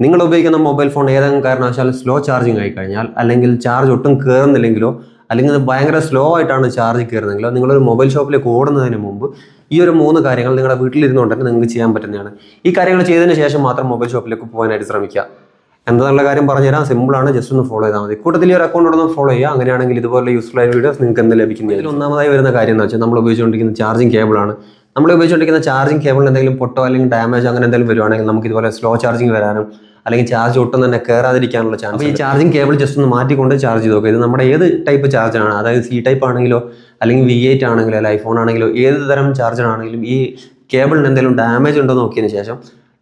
നിങ്ങൾ ഉപയോഗിക്കുന്ന mobile phone ഏതെങ്കിലും കാരണവശാൽ സ്ലോ ചാർജിങ് ആയി കഴിഞ്ഞാൽ അല്ലെങ്കിൽ ചാർജ് ഒട്ടും കയറുന്നില്ലെങ്കിലോ അല്ലെങ്കിൽ അത് ഭയങ്കര സ്ലോ ആയിട്ടാണ് ചാർജ് കയറുന്നതെങ്കിലോ നിങ്ങളൊരു മൊബൈൽ ഷോപ്പിലേക്ക് ഓടുന്നതിന് മുമ്പ് ഈ ഒരു മൂന്ന് കാര്യങ്ങൾ നിങ്ങളുടെ വീട്ടിലിരുന്നുകൊണ്ട് തന്നെ നിങ്ങൾക്ക് ചെയ്യാൻ പറ്റുന്നതാണ്. ഈ കാര്യങ്ങൾ ചെയ്തതിന് ശേഷം മാത്രം മൊബൈൽ ഷോപ്പിലേക്ക് പോകാനായിട്ട് ശ്രമിക്കുക. എന്താണെന്നുള്ള കാര്യം പറഞ്ഞുതരാം. സിമ്പിളാണ് ജസ്റ്റ് ഒന്ന് ഫോളോ ചെയ്താൽ മതി. കൂട്ടത്തിൽ ഒരു അക്കൗണ്ട് ഒന്ന് ഫോളോ ചെയ്യുക. അങ്ങനെയാണെങ്കിൽ ഇതുപോലെ യൂസ്ഫുൾ ആയ വീഡിയോസ് നിങ്ങൾക്ക് എന്ത് ലഭിക്കുന്നത് ഇതിൽ ഒന്നാമതായി വരുന്ന കാര്യം എന്ന് വെച്ചാൽ നമ്മൾ ഉപയോഗിച്ചുകൊണ്ടിരിക്കുന്ന ചാർജിങ് കേബിളാണ് നമ്മൾ ഉപയോഗിച്ചുകൊണ്ടിരിക്കുന്ന ചാർജിങ് കേബിളിന് എന്തെങ്കിലും പൊട്ടോ അല്ലെങ്കിൽ ഡാമേജ് അങ്ങനെ എന്തെങ്കിലും വരുവാണെങ്കിൽ നമുക്ക് ഇതുപോലെ സ്ലോ ചാർജിങ് വരാനും അല്ലെങ്കിൽ ചാർജ് ഒട്ടും തന്നെ കയറാതിരിക്കാനുള്ള ചാൻസ് ഈ ചാർജിങ് കേബിൾ ജസ്റ്റ് ഒന്ന് മാറ്റിക്കൊണ്ട് ചാർജ് ചെയ്ത് നോക്കുക ഇത് നമ്മുടെ ഏത് ടൈപ്പ് ചാർജറാണ് അതായത് സി ടൈപ്പ് ആണെങ്കിലോ അല്ലെങ്കിൽ വി എയ്റ്റ് ആണെങ്കിലോ അല്ലെങ്കിൽ ഐഫോൺ ആണെങ്കിലോ ഏത് തരം ചാർജറാണെങ്കിലും ഈ കേബിളിന് എന്തെങ്കിലും ഡാമേജ് ഉണ്ടോ നോക്കിയതിന് ശേഷം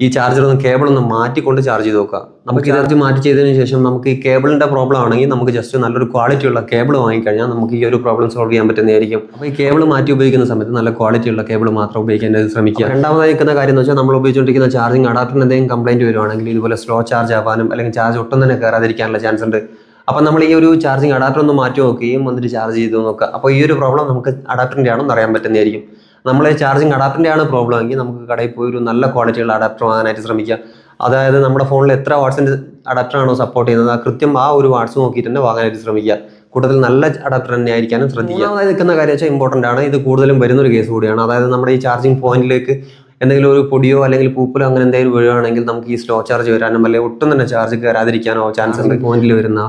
ഈ ചാർജർ ഒന്ന് കേബിൾ ഒന്ന് മാറ്റിക്കൊണ്ട് ചാർജ് ചെയ്ത് നോക്കുക. നമുക്ക് ചാർജ് മാറ്റി ചെയ്തതിനു ശേഷം നമുക്ക് ഈ കേബിളിന്റെ പ്രോബ്ലം ആണെങ്കിൽ നമുക്ക് ജസ്റ്റ് നല്ലൊരു ക്വാളിറ്റി ഉള്ള കേബിൾ വാങ്ങിക്കഴിഞ്ഞാൽ നമുക്ക് ഈ ഒരു പ്രോബ്ലം സോൾവ് ചെയ്യാൻ പറ്റുന്നതായിരിക്കും. അപ്പോൾ ഈ കേബിൾ മാറ്റി ഉപയോഗിക്കുന്ന സമയത്ത് നല്ല ക്വാളിറ്റി ഉള്ള കേബിൾ മാത്രം ഉപയോഗിക്കാൻ ശ്രമിക്കുക. രണ്ടാമതായി നിൽക്കുന്ന കാര്യം എന്ന് വെച്ചാൽ നമ്മൾ ഉപയോഗിച്ചുകൊണ്ടിരിക്കുന്ന ചാർജിങ് അഡാപ്റ്ററിന് എന്തെങ്കിലും കംപ്ലൈന്റ് വരുവാണെങ്കിൽ ഇതുപോലെ സ്ലോ ചാർജ് ആവാനും അല്ലെങ്കിൽ ചാർജ് ഒട്ടും തന്നെ കയറാതിരിക്കാനുള്ള ചാൻസ് ഉണ്ട്. അപ്പം നമ്മൾ ഈ ഒരു ചാർജിങ് അഡാപ്റ്റർ ഒന്ന് മാറ്റി നോക്കുകയും വന്നിട്ട് ചാർജ് ചെയ്ത് നോക്കുക. അപ്പോൾ ഈ ഒരു പ്രോബ്ലം നമുക്ക് അഡാപ്റ്ററിന്റെ ആണെന്ന് അറിയാൻ പറ്റുന്നതായിരിക്കും. നമ്മൾ ചാർജിങ് അഡാപ്റ്ററിന്റെ ആണ് പ്രോബ്ലം എങ്കിൽ നമുക്ക് കടയിൽ പോയി ഒരു നല്ല ക്വാളിറ്റിയുള്ള അഡാപ്റ്റർ വാങ്ങാനായിട്ട് ശ്രമിക്കുക അതായത് നമ്മുടെ ഫോണിൽ എത്ര വാട്സിന്റെ അഡാപ്റ്റർ ആണോ സപ്പോർട്ട് ചെയ്യുന്നത് ആ കൃത്യം ആ ഒരു വാട്സ് നോക്കിയിട്ട് തന്നെ വാങ്ങാനായിട്ട് ശ്രമിക്കുക കൂടുതൽ നല്ല അഡാപ്റ്റർ തന്നെ ആയിരിക്കാനും ശ്രദ്ധിക്കുക അതായത് നിൽക്കുന്ന കാര്യം വെച്ചാൽ ഇമ്പോർട്ടന്റ് ആണ്. ഇത് കൂടുതലും വരുന്നൊരു കേസ് കൂടിയാണ്. അതായത് നമ്മുടെ ഈ ചാർജിങ് പോയിന്റിലേക്ക് എന്തെങ്കിലും ഒരു പൊടിയോ അല്ലെങ്കിൽ പൂപ്പലോ അങ്ങനെ എന്തെങ്കിലും വീഴുകയാണെങ്കിൽ നമുക്ക് ഈ സ്ലോ ചാർജ് വരാനും അല്ലെങ്കിൽ ഒട്ടും തന്നെ ചാർജ് കയറാതിരിക്കാനോ ചാൻസ് പോയിന്റിൽ വരുന്ന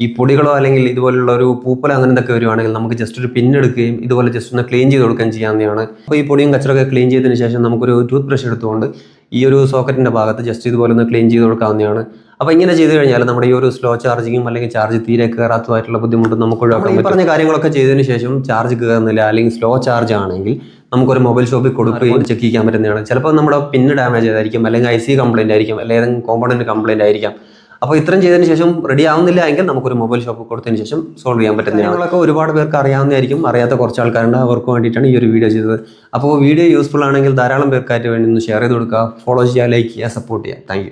ഈ പൊടികളോ അല്ലെങ്കിൽ ഇതുപോലുള്ള ഒരു പൂപ്പല അങ്ങനെ എന്തൊക്കെ വരുവാണെങ്കിൽ നമുക്ക് ജസ്റ്റ് ഒരു പിന്നെടുക്കുകയും ഇതുപോലെ ജസ്റ്റ് ഒന്ന് ക്ലീൻ ചെയ്ത് കൊടുക്കുകയും ചെയ്യാവുന്നതാണ്. അപ്പോൾ ഈ പൊടിയും കച്ചറൊക്കെ ക്ലീൻ ചെയ്തതിന് ശേഷം നമുക്കൊരു ടൂത്ത് ബ്രഷ് എടുത്തുകൊണ്ട് ഈ ഒരു സോക്കറ്റിന്റെ ഭാഗത്ത് ജസ്റ്റ് ഇതുപോലെ ഒന്ന് ക്ലീൻ ചെയ്ത് കൊടുക്കാവുന്നതാണ്. അപ്പോൾ ഇങ്ങനെ ചെയ്ത് കഴിഞ്ഞാൽ നമ്മുടെ ഈ ഒരു സ്ലോ ചാർജിങ്ങും അല്ലെങ്കിൽ ചാർജ് തീരെ കയറാത്തതായിട്ടുള്ള ബുദ്ധിമുട്ടും നമുക്ക് ഒഴിവാക്കാൻ പറഞ്ഞ കാര്യങ്ങളൊക്കെ ചെയ്തതിന് ശേഷം ചാർജ് കയറുന്നില്ല അല്ലെങ്കിൽ സ്ലോ ചാർജ് ആണെങ്കിൽ നമുക്കൊരു മൊബൈൽ ഷോപ്പിൽ കൊടുക്കുകയും ചെക്ക് ചെയ്യാൻ പറ്റുന്നതാണ്. ചിലപ്പോൾ നമ്മുടെ പിന്ന് ഡാമേജ് ആയിരിക്കും അല്ലെങ്കിൽ ഐ സി കംപ്ലൈന്റ് ആയിരിക്കും അല്ലെങ്കിൽ ഏതെങ്കിലും കോമ്പണന്റ് കംപ്ലൈന്റ് ആയിരിക്കാം. അപ്പോൾ ഇത്രയും ചെയ്തതിന് ശേഷം റെഡി ആവുന്നില്ല എങ്കിൽ നമുക്കൊരു മൊബൈൽ ഷോപ്പ് കൊടുത്തതിന് ശേഷം സോൾവ് ചെയ്യാൻ പറ്റുന്നതാണ് ഞങ്ങളൊക്കെ ഒരുപാട് പേർക്ക് അറിയാവുന്നതായിരിക്കും. അറിയാത്ത കുറച്ച് ആൾക്കാരുണ്ട്. അവർക്ക് വേണ്ടിയിട്ടാണ് ഈ ഒരു വീഡിയോ ചെയ്തത്. അപ്പോൾ വീഡിയോ യൂസ്ഫുൾ ആണെങ്കിൽ ധാരാളം പേർക്കായിട്ട് വേണ്ടി ഒന്ന് ഷെയർ ചെയ്ത് കൊടുക്കുക. ഫോളോ ചെയ്യുക ലൈക്ക് ചെയ്യുക സപ്പോർട്ട് ചെയ്യുക. താങ്ക്